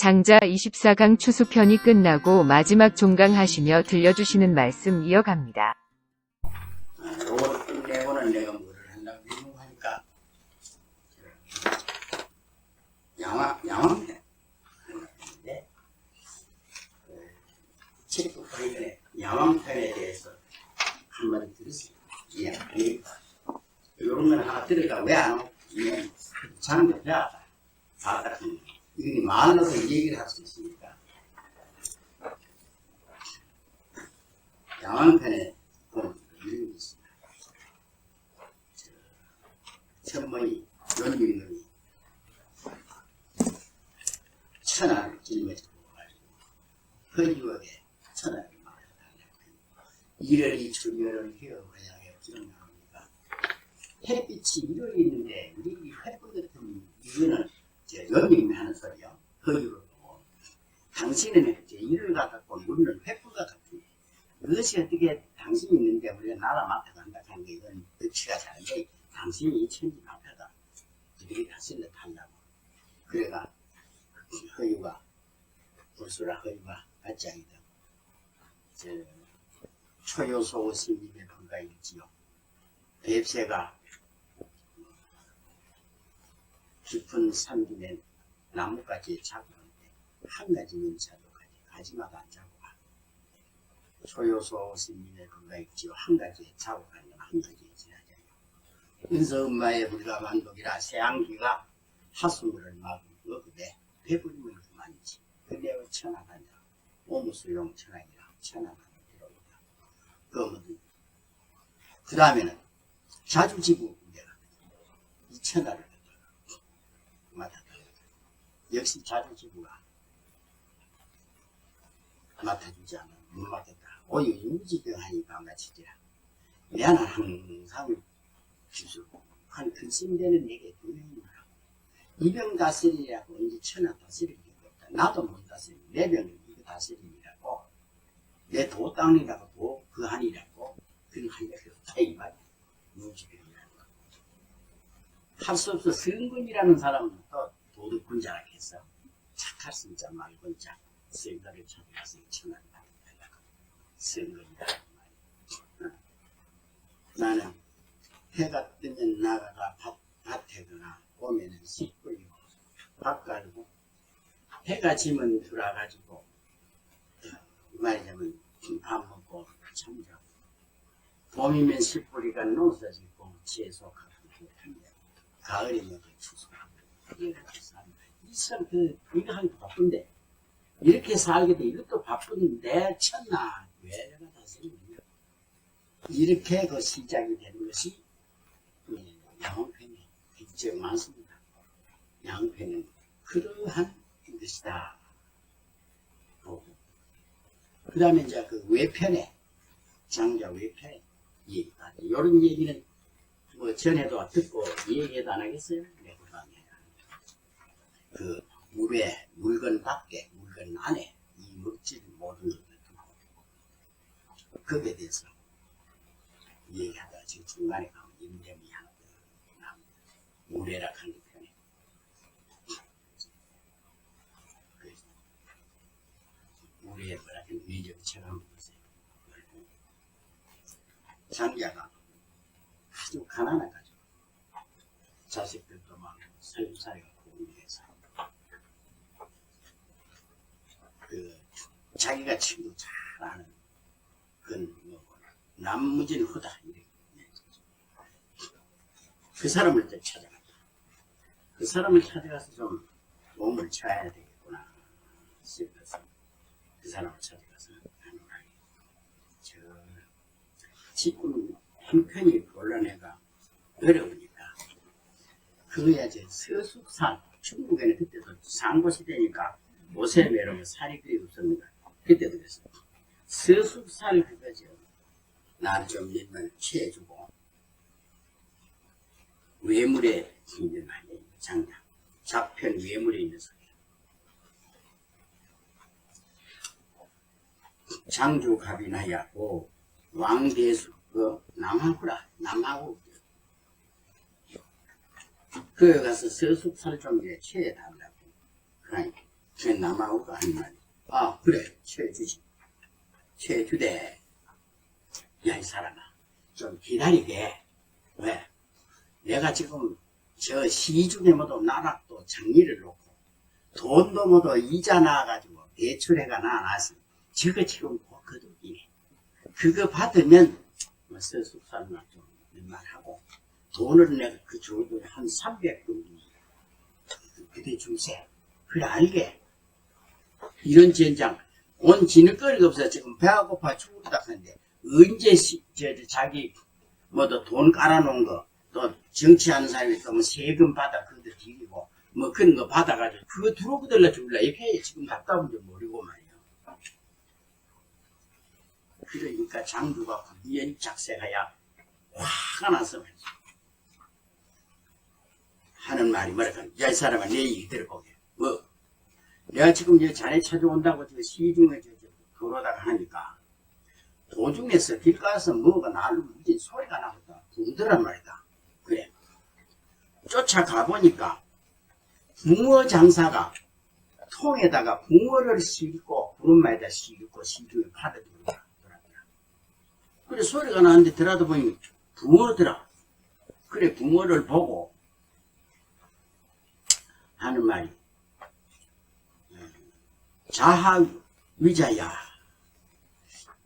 장자 24강 추수편이 끝나고 마지막 종강하시며 들려주시는 말씀 이어갑니다. 전에 양왕편에 대해서 한마디 들으세요. 예, 이- 요런 건 하나 들어가 왜안 오고? 이게 장도 배하다 다 같은 거. 이게 말로서 얘기를 할 수 있으니까 양왕편에 보면 있습니다. 천문이 연민이 천하를 짊어지고 가지고 허유하게 천하를 막아달라고 이러니 주면을 헤어가야 없지는 나옵니까 햇빛이 이러고 있는데 우리 이 횃불 같은 이거는 이 제 연민이 하는 소리요. 허유로 당신은 이제 이를 갖고 묻는 횃불 같은 그것이 어떻게 당신이 있는데 우리가 나라 맡아간다 하는 게 이건 의치가 잘한데 당신이 이 천지 맡아다 이렇게 다스려 달라고. 그래가 허유가 불수라 허유가 맞짱이다. 저 초요소 스님의 분가일지요. 뱁새가 깊은 산중에 나뭇가지에 자고 있는데 한 가지는 자도가지 가지마다 안 자고 가 소요소 스님의 건강있지요. 한 가지에 자고 가는 한 가지에 지나자요. 은서 엄마의 불가 만독이라 세앙기가 하수물을 막고 그대 배불림을 그만이지. 그대와 천하간다 오무수용 천하이라 천하간다 이러니까 그러면 그 다음에는 자주지구 문제가 이 천하를 역시 자주지구가 맡아주지 않으면 못 맡겠다. 오히려 유지병하니까 마치지라. 내는 항상 기술, 한 근심되는 내게 두 명이라. 이병 다스리라고 이제 천하 다스릴 게 없다. 나도 못 다스리. 내 병을 이거 다스리라고. 내 도 땅이라고 도, 그 한이라고. 그 한이 없다. 이 말. 유지병이라고. 할수 없어. 성군이라는 사람은 또 도덕군자라 했어. 착할 진짜 말고 자 생각을 찾아서 천하를 받는다. 성근이다. 나는 해가 뜨면 나가가 밭, 밭에 거나 오면은 씨 뿌리고 밥 갈고 해가 지면 들어가지고 말하자면 밥 먹고 잠자고 봄이면 씨 뿌리가 농사짓고 채소 가지고 가을이면 추수하고 이렇게 삽니다. 이참 그 이거 하기 바쁜데 이렇게 살게 돼 이것도 바쁜데 왜 내가 다스리냐 이렇게 그 시작이 되는 것이 양홍편의 굉장히 많습니다. 양홍편은 그러한 것이다. 그 다음에 이제 그 외편에 장자 외편에 이런 얘기는 뭐 전에도 듣고 얘기도 안 하겠어요? 그 물에 물건 밖에 물건 안에 이 먹질 모든 것들 거기에 대해서 얘기하다 지금 중간에 가면 임점이 하나 더 나옵니다. 물에라 하는 편에 물에 뭐라 하는 위적 체감 보세요. 장자가 아주 가난해가지고 자식들도 막 살림살이가 고민해서 그 자기가 친구 잘 아는 뭐 남무진 후다 그 사람을 이제 찾아갔다. 그 사람을 찾아가서 좀 몸을 쳐야 되겠구나 싶어서 그 사람을 찾아가서 하노라 저 지금 형편이 곤란해가 어려우니까 그거야 이제 서숙살 중국에는 그때도 상고시대니까 옷에 매르면 살이 그리 없습니다. 그때도 그랬어요. 서숙살 그거죠. 날좀 일만 취해주고 외물에 있는 말이에요. 장작. 좌편 외물에 있는 소리. 장주갑이나야고 왕대수 그 남하구라 남하고 그에 가서 서숙살 좀 취해달라고 그 남아오가 하는 말이. 아, 그래. 최주지. 최주대. 야, 이 사람아. 좀 기다리게. 왜? 내가 지금 저 시중에 모두 나락도 장리를 놓고 돈도 모두 이자 나와가지고 대출해가 나와서 저거 지금 곧 거두기네. 그거 받으면 뭐 서숙살만 좀 웬만하고 돈을 내가 그 정도에 한300 정도 그대 줄세. 그래 알게. 이런 젠장. 온 지는거리가 없어 지금 배가 고파 죽었다 하는데 언제 시, 저, 저 자기 뭐도 돈 깔아놓은 거 또 정치하는 사람이 또뭐 세금 받아 그거 드리고 뭐 그런 거 받아가지고 그거 들어오들라 줄라 이렇게 지금 갔다 온지 모르고 말이야 그러니까 장주가 이연 작세가야 화가 나서 말이야. 하는 말이 뭐랄까. 야 이 사람아 내 얘기 들어보게. 뭐 내가 지금 이제 자네 찾아온다고 저 시중에 걸어다가 하니까 도중에서 길 가서 뭐가 나를 무진 소리가 나거든 부르더란 말이다. 그래. 쫓아가 보니까 붕어 장사가 통에다가 붕어를 싣고 구름마에다 싣고 시중에 파들고 돌아더라 그래 소리가 나는데 들어다 보니 붕어더라. 그래 붕어를 보고 하는 말이 자하 위자야.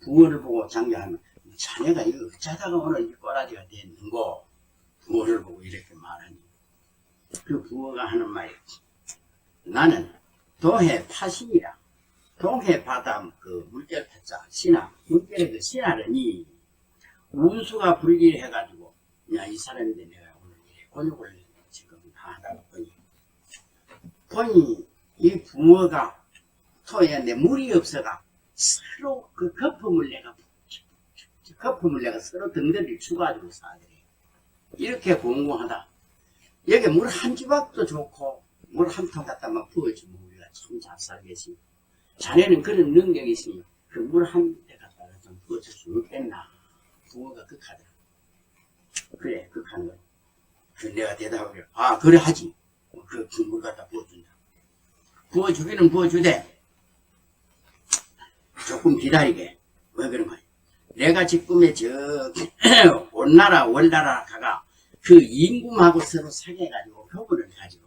부모를 보고 장가하면 자네가 이거 어쩌다가 오늘 이 꼬라지가 됐는고 부모를 보고 이렇게 말하니. 그 부모가 하는 말이 나는 도해 파신이라. 동해 바다 그 물결 타자. 신하 물결의 그 신하르니 운수가 불기를 해가지고 야 이 사람인데 내가 오늘 이래 곤욕을 지금 하다 보니. 보니 이 부모가 내 물이 없어가 서로 그 거품을 내가 거품을 내가 서로 등들이 추가지고 사들이. 이렇게 공부하다. 여기 물 한 주박도 좋고 물 한 통 갖다 막 부어주면 우리가 참 잘 살겠지. 자네는 그런 능력이 있으니 그물 한 대 갖다가 좀 부어줄 수 없겠나? 부모가 극하더라. 그래 극한 거야 그 내가 대답을 아 그래 하지. 그물 갖다 부어준다. 부어주기는 부어주되 조금 기다리게. 왜 그런 거야? 내가 지금의 저, 온 나라, 월 나라 가가 그 임금하고 서로 사귀어가지고 교부를 가지고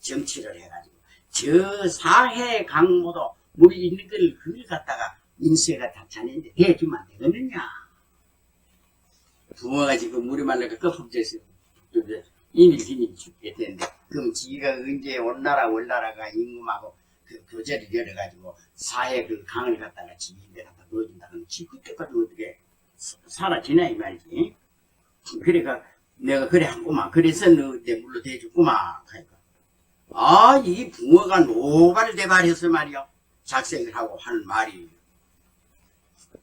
정치를 해가지고 저 사해 강모도 물이 있는 걸 그걸 갖다가 인수해가 다 자네인데 대주면 되겠느냐? 부모가 지금 물이 말라가 거품져서 이미 비밀 죽게 됐는데 그럼 지가 언제 온 나라, 월 나라가 임금하고 그 교제를 열어가지고 사회 그 강을 갖다가 지인데 갖다 넣어준다 그러면 지 그때까지 어떻게 사- 살아지나 이 말이지? 그러니까 내가 그래 한구만 그래서 너내 물로 대주구만 하니까. 아 이 붕어가 노발대발해서 말이야. 작생을 하고 하는 말이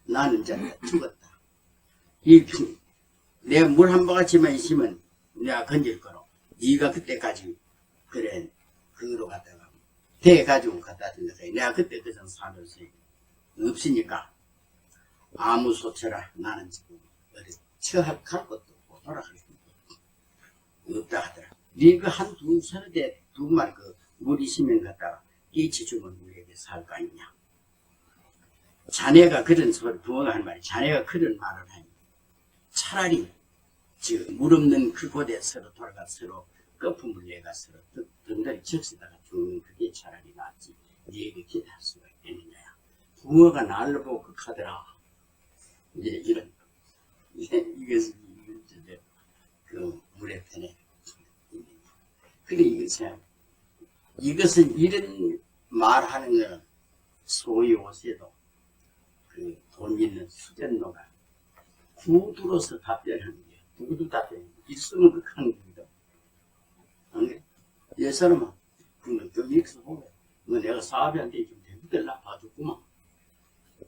나는 이제 죽었다. 이 붕- 내가 물한 바가지만 있으면 내가 건질 거로. 네가 그때까지 그래 그거로 갖다 가대 가지고 갖다 준다. 내가 그때 그전 사면서 없으니까 아무 소처라 나는 지금 어디 처할 갈 것도 없고 돌아갈 것도 없다 하더라. 네가 한두 서너 대두 마리 그물 있으면 갖다가 끼치 주면 우리에게 살 거 아니냐. 자네가 그런 소리 부모가 하는 말이 자네가 그런 말을 하니 차라리 지금 물 없는 그곳에 서로 돌아가 서로 거품을 내가 서로 등- 등다리 적시다가 죽는 그게 차라리 낫지. 네에게 기대할 수가 있겠느냐. 부모가 나를 보고 극하더라. 이제 이런 이게 이것은 이제 그 물의 편에 그래 이것은 이것은 이런 말하는 거는 소위 옷에도 그 돈 있는 수전노가 구두로서 답변하는 게 누구도 답변 있으면 극하는 겁니다. 안 그래? 이 사람은 그러면 좀 여기서 보면 뭐 내가 사업한테 좀 대부들라 봐줬구만.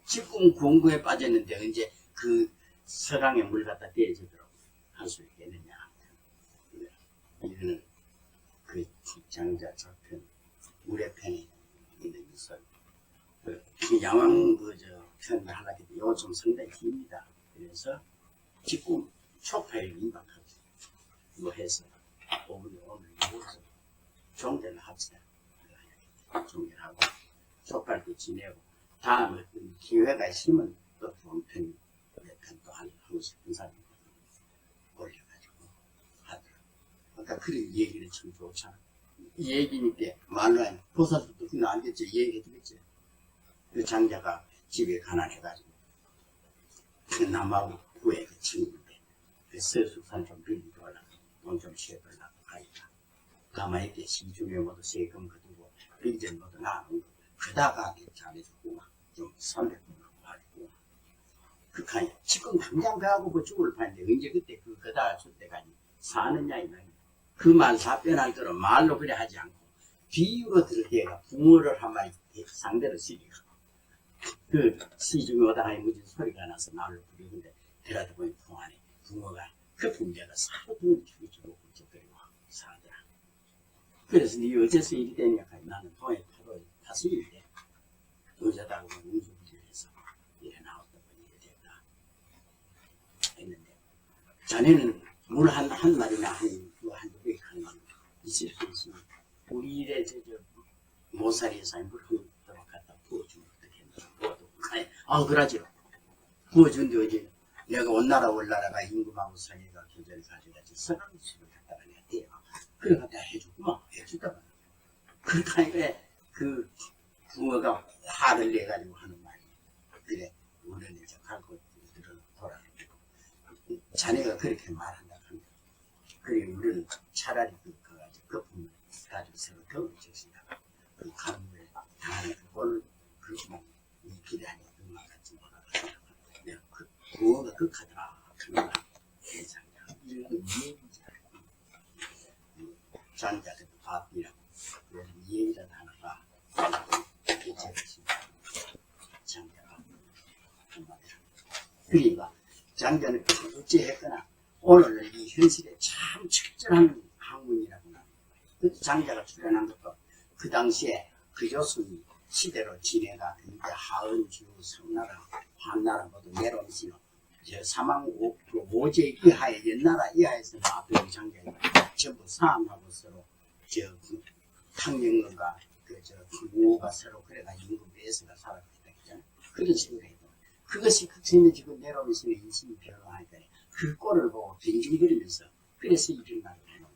지금 공부에 빠졌는데 언제 그 서강에 물 갖다 떼어주도록 할수 있겠느냐. 이거는 그 장자 저편 물의 편에 있는 이 소리 그 양왕 그저 편을 하려고 했는데 이거 좀 상당히 깁니다. 그래서 지금 초파에 임박하고 뭐 해서 오늘 오늘 종대를 합시다. 종결하고 족발도 지내고 다음 어떤 기회가 있으면 또 좋은 편, 편도 하고 싶은 사람이 올려가지고 하더라고. 그러니까 그런 얘기는 참 좋잖아. 이 얘기니까 말로 하면 보살도 그냥 알겠지. 이 얘기 듣겠지. 그 장자가 집에 가난해가지고 그 남하고 구해 그 친구인데 그 서숙산 좀 빌리고 하려고 돈좀 하니까 가만히 있게 시중에 모두 세금 거두고 빈전 모두 나누고 그다가 잘해주고 막좀 선배도 하고 그카이 지금 당장 배하고 그 죽을 판데 언제 그때 그 그다 줄 때까지 사느냐 이 말이야 그말 답변할 거는 말로 그래 하지 않고 비유로 들을 때가 붕어를 한 마리 상대로 시리가. 그 시중에 오다가 무슨 소리가 나서 말로 부르는데 들어다 보니 붕어가 그 붕대가 사로 등을 죽이고 굴적거리고 사더라 그래서 네 어째서 일이 되냐 나는 동해 일이 돼 여자다고 운수부리해서 이래 나왔다고 이래 됐다 했는데 자네는 물 한 한 마리나 한한두 개 하는 건 있을 수 있으면 우리 일에 저저 물한 도막 갖다 부어주면 어떻겠나 부어도. 가해 아 그러지요. 부어준 데 어제 내가 온나라 올나라가 임금하고 사이가 교제를 가져가지 선한 수를 갖다가 내가 대요. 그래 갖다 해주구만 해주다가 그렇게 하니까 그 붕어가 화를 내가지고 하는 말이 그래. 우리는 이제 갈고 들어 돌아다니고. 자네가 그렇게 말한다 하면 그래 우리는 차라리 그 가가지고 거품을 가지고 서로 더울 적시다가 그 가물에 당하는 그걸 이 길에 아니 그만 같이 몰아가다가 내가 그 세상에 이런 이해이지 장자들 밥이라고 이해이라는 하나가 장자가 한마디로. 그러니까 장자는 어찌했거나 오늘은 이 현실에 참 적절한 학문이라고 그 장자가 출연한 것도 그 당시에 그 조선이 시대로 지내가 이제 하은주, 성나라, 한나라 모두 내려오시는 저 사망 오, 그 이하에 옛나라 이하에서 앞에 장자가 전부 사암하고 서로 저 그, 탕령과 그저 부모가 서로 그래가 임금 배에서가 살아갔다 했잖아. 그런 식으로 해도 그것이 극신이 지금 내려오면서 인심이 변화하니까 그 꼴을 보고 빙빙거리면서 그래서 이런 말을 해놓은.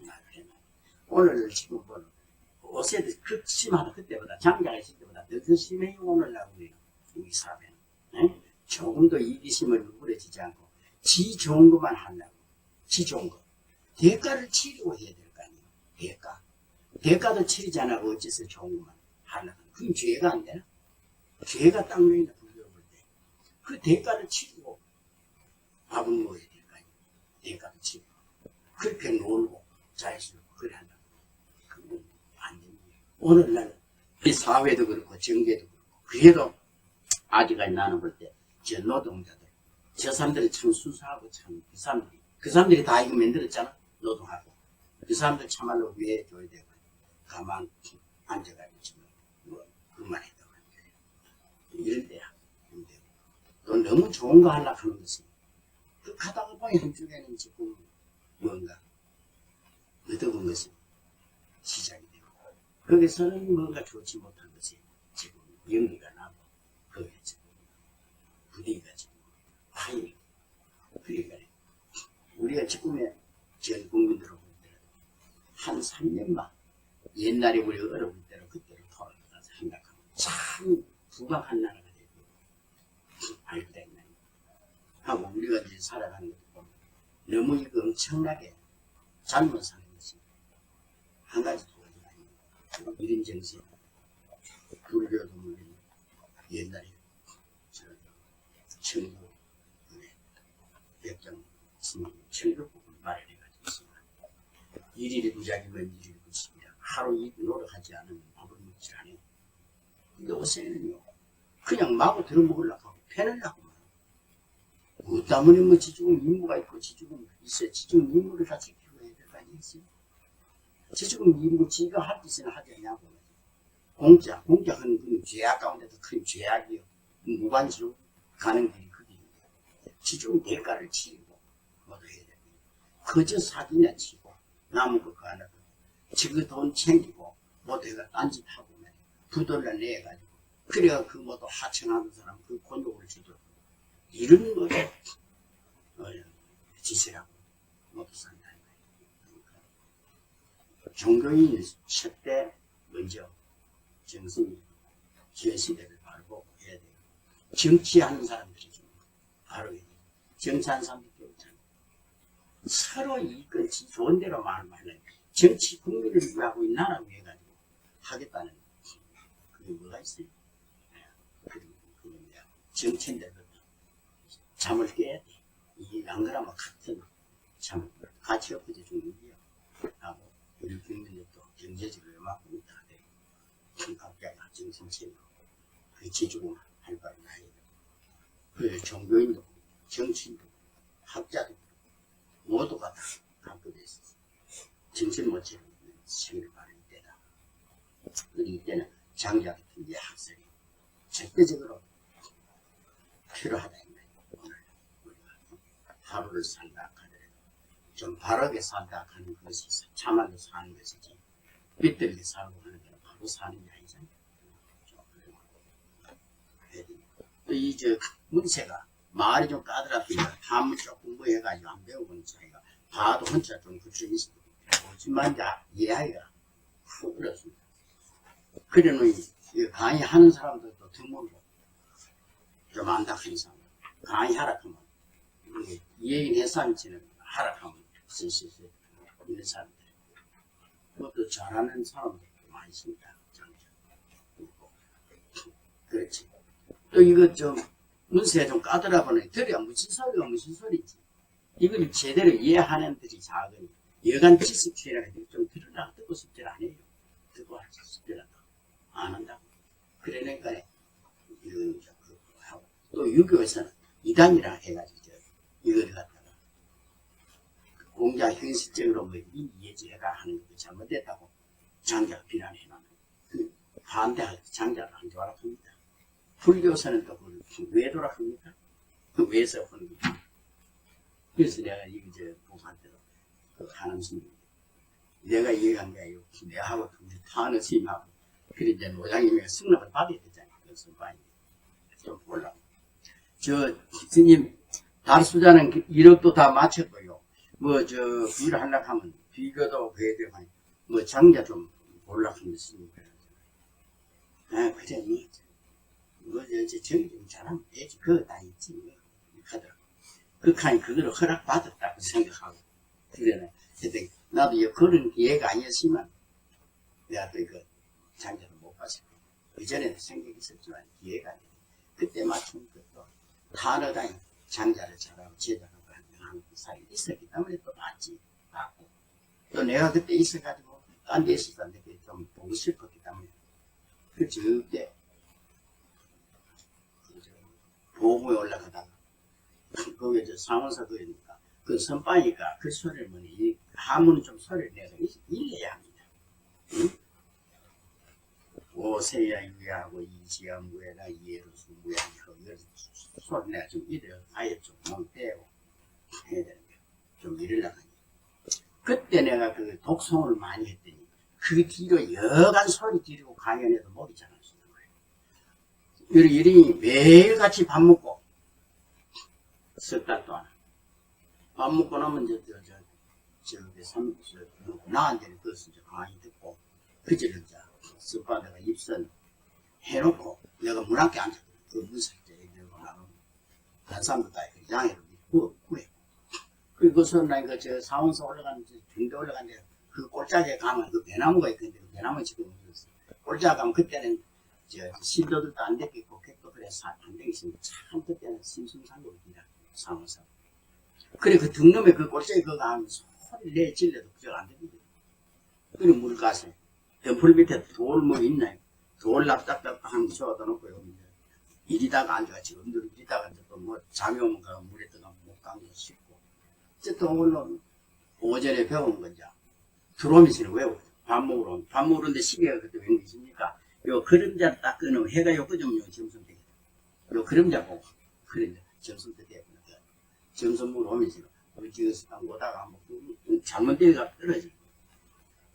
말을 해놓은 오늘 지금 보는 옷에 극심하다 그때보다 장자가 있을 때보다 더 심해요 오늘날 우리는 우리 사회는. 에? 조금도 이기심을 누그러지지 않고 지 좋은 것만 하려고. 지 좋은 것. 대가를 치르고 해야 될 거 아니에요. 대가. 대가도 치르지 않고 어째서 좋은 것만 하려고. 그건 죄가 안 되나? 죄가 딱 놓이나 불교 볼때. 그 대가를 치르고 밥을 먹어야 될 거 아니에요. 대가를 치르고. 그렇게 놀고 자유스럽고 그래 한다 오늘날 이 사회도 그렇고 정계도 그렇고 그래도 아직까지 나는 볼 때 저 노동자들 저 사람들이 참 수사하고 참 그 사람들이 그 사람들이 다 이거 만들었잖아 노동하고. 그 사람들 참말로 왜 줘야 되고 가만 앉아가지고 지금 뭐 그만 했다고 하는 거예요. 이럴 때야 또 너무 좋은 거 하려고 하는 것은 그 가다가 보니 한쪽에는 지금 뭔가 얻어본 되고 거기서는 뭔가 좋지 못한 것이 지금 연기가 나고 거기에 지금 분위기가 지금 파이 그러니까 우리가 지금의 전 때는 한 3년만 옛날에 우리 어려울 때로 그때로 돌아가서 생각하면 참 부강한 나라가 되고 알고 됐네. 하고 우리가 이제 살아가는 것도 너무 이거 엄청나게 잘못 사는 것이 한 가지 이런 정신 불교도 물론 옛날에 스님 청구 부분 말을 해가지고 있습니다. 일일이 부작이면 일일이 부십니다 하루 이틀 노력하지 않으면 밥을 먹지 않아요. 요새는요 그냥 마구 들어먹으려고 하고 패내려고 말하고 뭐 때문에 뭐 지중은 임무가 있고 지중은 있어요. 지중은 임무를 다 지키고 해야 될거 아니겠어요 지중은 임무 지가 할 하지 않냐고 공짜 공짜 하는 건 죄악 가운데도 큰 죄악이요 무관지로 가는 길이 그 길입니다 지중 대가를 치르고 모두 해야 됩니다 그저 사기나 치고 남은 거 하나 지그 돈 챙기고 모두가 딴짓하고 말이야. 부도를 내가지고 그래야 그 모두 하청하는 사람 그 곤욕을 주도록 이런 거를 어, 지시라고 모두. 그러니까 종교인 첫때 먼저 정신이 기회시대를 바르고 해야 돼요. 정치하는 사람들이 좀 바로. 정치하는 사람들이 없잖아요. 서로 이익을 지- 좋은 대로 말을 말해. 정치 국민을 위하고 이 나라 위해 가지고 하겠다는 그게 뭐가 있어요? 그, 그 뭐야 정치인들도 잠을 깨야 돼. 이안 그러면 같은 참 가치 없어져 죽는 거야. 하고 우리 국민들도 경제적으로 막고 있다. 각자 정신체로 그 지주고 할 바를 나야 돼. 그 종교인도 정치인도 학자도 모두가 다 있어. 정신 못 차리는 생을 바른 때다. 우리 이때는 장자 같은 이 학설이 절대적으로 필요하다. 오늘 우리가 하루를 하더라도 좀 바르게 살다 하는 것이 참하게 사는 것이지 삐뚤게 살고 하는 게 바로 사는 게 아니잖아요. 또이저 문세가 말이 좀 까다롭니까 한문 조금 뭐 해가지고 안 배워보는 차이가 봐도 혼자 좀 그쪽이 있어. 하지만 다 이해하기가 후 어렵습니다. 그러는 이 강의하는 사람들도 드물고 좀 안타까운 사람 강의하라 하면 이해인 해산치는 하라 하면 쓸수 있어요. 이런 사람들 그것도 잘하는 사람들도 많이 있습니다. 장자. 있고. 그렇지. 또 이거 좀 문세가 좀 까다로우네. 들어야 무슨 소리가 무슨 소리지. 이걸 제대로 이해하는 들이 작으니 여간 지식 취해라 좀 들으라 듣고 싶지 않아요. 듣고 싶지 않아. 안 한다고. 그러니까 이건 또 유교에서는 이단이라 해가지고 저 이걸 갖다가 공자 현실적으로 뭐 이해제가 하는 게 잘못됐다고 장자가 비난해. 그 반대할 때 장자를 안 좋아라 합니다. 불교에서는 또 그걸 외도라 합니까? 그 외에서 하는 거죠. 그래서 내가 이거 이제 보고할 때도 그 하는 스님 내가 이해한 게 아니고 내하고 우리 타는 스님하고 그래 이제 노장님이 승낙을 받아야 되잖아요. 그래서 많이 좀 보려고. 저 스님 달수자는 1억도 다 마쳤고요. 뭐저 비를 하려고 하면 비교도 해야 되고 뭐 장자 좀 하면 스님 아 그래 뭐 뭐, 이제 정리 좀 잘하면 되지. 그거 다 있지. 뭐. 하더라고. 극한이 그거를 허락받았다고 생각하고. 그래는, 그때, 나도 이 그런 기회가 아니었지만, 내가 또 이거 장자를 못 봤어요. 그전에는 생각이 있었지만, 기회가 아니에요. 그때 맞춘 것도, 탄어당이 장자를 잘하고 제자라 그 사이에 있었기 때문에 또 봤지. 봤고. 또 내가 그때 있어가지고, 딴 데 있었는데, 좀 보고 싶었기 때문에. 그, 저때, 보고에 올라가다가 거기 저 상원사 그러니까 그 선방이가 그 소리를 뭐니 이 하문은 좀 소리를 내서 일- 일러야 합니다. 응? 오세야 유야하고 이지암구에나 이해로수 무야하고 이런 소리 내가 좀 이래 아예 좀몸 떼고 해야 되는 이러려고 하니 그때 내가 그 독송을 많이 했더니 그 뒤로 여간 소리 지르고 강연해도 목이 잘 안 쓰는 거예요. 우리 일인이 매일같이 밥 먹고 석달 동안 밥 먹고 나면 저, 저, 저, 저기 삼, 저, 나한테는 그것을 이제 강의 듣고 그제를 이제 습관에다가 입선 해놓고 내가 문 앞에 앉았거든. 그 문설제 얘기하고 나면 한 사람도 다 양해를 구, 구해. 그리고 그 소리 그저 사원서 올라가는 저 중대 올라가는데 그 꼴짝에 가면 그 배나무가 있는데 그 배나무 지금 없었어. 꼴짝 가면 그때는 저 신도들도 안 됐겠고 객도 그래 안 되겠습니다. 참 그때는 심승상국이라 사무사. 그래 그 등놈에 그 꼴짝에 그거 가면 소리 내 질러도 그저 안 됩니다. 그리고 물 가서 덤풀 밑에 돌 뭐 있나요? 돌 납작납작 한거 저어다 놓고 여기 이리다가 앉아가 지금들 이리다가 또뭐 잠이 오면 그 물에 들어가 못 감고 씻고 어쨌든 오늘은 오전에 배운 건지 들어오면서는 외우고 밥 먹으러 오면 밥 먹으러는데 시계가 그때 웬 것입니까? 요 그림자를 딱 끊으면 해가 요 끄집으면 점심 되겠다. 요 그림자 보고 그림자 점심 때 되겠구나. 점심 먹으러 오면서 어찌어서 딱 오다가 뭐 잘못되가 떨어지고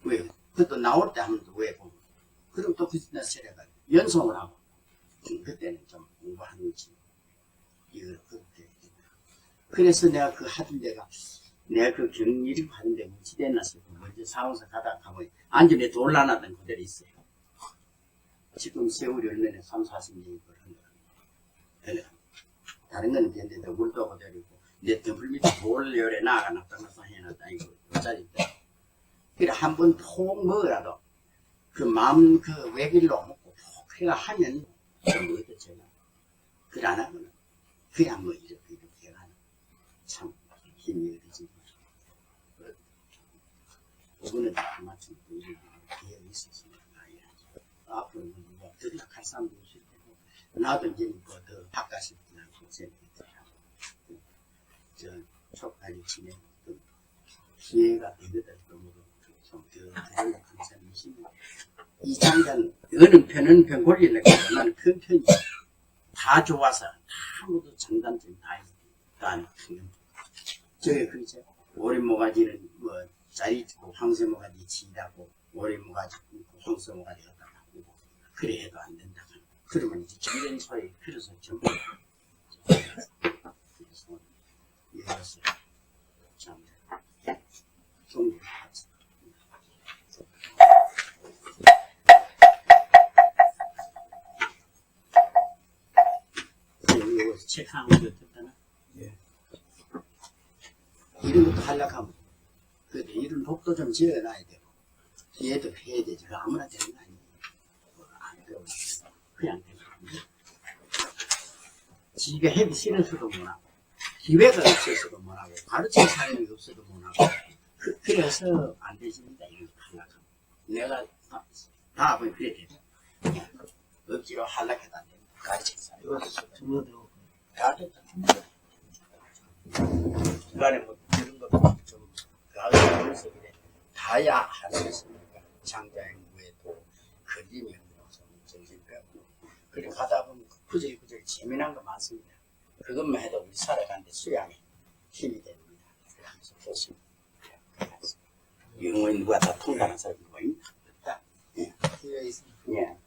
왜? 그것도 나올 때 하면 또왜 보면 그리고 또 그날 세례가 연송을 하고 음, 그때는 좀 공부하는지 이걸 그렇게 했다. 그래서 내가 그 하던 데가 내가 그 경리를 하는데 무지됐나 싶고 먼저 사무소 가다가 가면 안전에 돌아나던 그대로 있어요. 지금 세월이 얼마나 3, 40년이 그런 거라. 다른 거는 괜찮은데 물도 그대로고 내 등불 밑에 돌 열에 나가 나타나서 해놨다 이거 짜리 때. 그래 한번 푹 먹으라도 그 마음 그 외길로 먹고 푹 해가 하면 좀 어때 제가 그래 안 하면 그냥 뭐 이렇게 참 힘이 이거는 그만큼 또 이런 기회가 있었으니까 말이야지 앞으로는 뭐 들락할 사람도 있을 테고 나도 이제 뭐더 바깥에 그냥 고생했더라 저 지내고 또 기회가 되거든 너무 좀더 사람이 있으면 이 장단 어느 편은 병 골리는 거 나는 큰 편이 다 좋아서 다 모두 장단점 다난 그냥 저게 그죠 오리 모가지는 뭐 있고 황새 모가지 지다고 오리 모가지 황새 모가지 갖다 바꾸고 그래 해도 안 된다 그러면 이제 소리 필요서 전부 그래서 이것을 참 동료하지 이거 책 하나 옮겼다나? 예. 이런 것도 하려고 하면, 그래도 이런 복도 좀 지어놔야 되고, 얘도 해야 되지. 그 아무나 되는 거 아니에요. 뭐안 배우고, 그냥 되는 지가 해기 싫어서도 못하고, 기회가 없어서도 못하고, 가르칠 사람이 없어도 못하고, 그, 그래서 안 되십니다. 이런 거 하려고 하면. 내가 다, 다 보면 그래 되죠. 억지로 해도 안 됩니다. 가르칠 사람이. 이거 등록되고 다 됐다. 중간에 뭐 그래 다야 할 수 있으니까 장자행무에도 그림이 없어서 정신 빼고 그래 가다 보면 구절이 구절 재미난 거 많습니다. 그것만 해도 우리 살아가는데 수양에 힘이 됩니다. 그래서 보시면 영어에 누가 다 통달한 사람이? 없다. 예. 예.